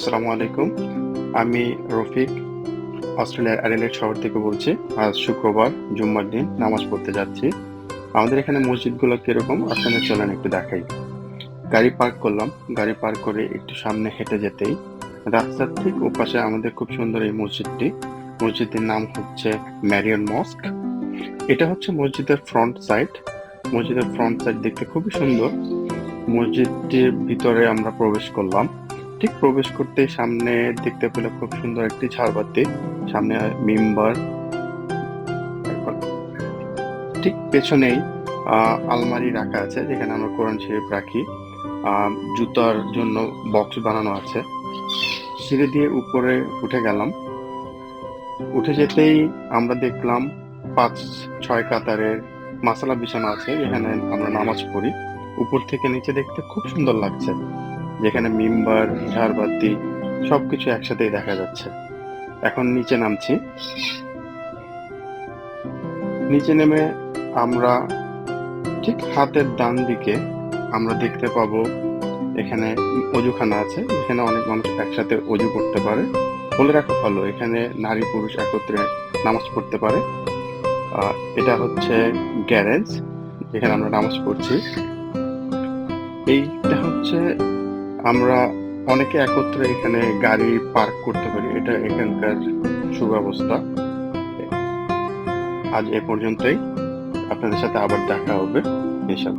আসসালামু আলাইকুম। আমি রফিক, অস্ট্রেলিয়ার অ্যাডিলেড শহর থেকে বলছি। আজ শুক্রবার, জুম্মার দিন, নামাজ পড়তে যাচ্ছি। আমাদের এখানে মসজিদগুলো কীরকম? আপনাদের চলেন একটু দেখাই। গাড়ি পার্ক করলাম। গাড়ি পার্ক করে একটু সামনে হেঁটে যেতেই রাস্তার ঠিক ওপাশে আমাদের খুব সুন্দর এই মসজিদটি। মসজিদের নাম হচ্ছে ম্যারিয়ন মস্ক। এটা হচ্ছে মসজিদের ফ্রন্ট সাইড। মসজিদের ফ্রন্ট সাইড দেখতে খুবই সুন্দর। মসজিদটির ভিতরে আমরা প্রবেশ করলাম। ঠিক প্রবেশ করতে সামনে দেখতে পেলে খুব সুন্দর একটি ঝাড়বাতি, সামনে মেম্বার। ঠিক পেছনেই আলমারি রাখা আছে, যেখানে আমরা কোরআন শরীফ রাখি। জুতার জন্য বক্স বানানো আছে। সিঁড়ি দিয়ে উপরে উঠে গেলাম। উঠে যেতেই আমরা দেখলাম পাঁচ, ছয় কাতারের মাসালা বিছানা আছে, যেখানে আমরা নামাজ পড়ি। উপর থেকে নিচে দেখতে খুব সুন্দর লাগছে। যেখানে মিম্বার, ঝাড়বাতি, সবকিছু একসাথেই দেখা যাচ্ছে। এখন নিচে নামছি। নিচে নেমে আমরা ঠিক হাতের ডান দিকে আমরা দেখতে পাবো এখানে অজুখানা আছে এখানে অনেক মানুষ একসাথে অজু করতে পারে। বলে রাখা ভালো, এখানে নারী পুরুষ একত্রে নামাজ পড়তে পারে। এটা হচ্ছে গ্যারেজ, যেখানে আমরা নামাজ পড়ছি। এইটা হচ্ছে আমরা অনেকে একত্রে এখানে গাড়ি পার্ক করতে পারি। এটা এখানকার সুব্যবস্থা। আজ এ পর্যন্তই। আপনাদের সাথে আবার দেখা হবে। ইনশাল্লাহ।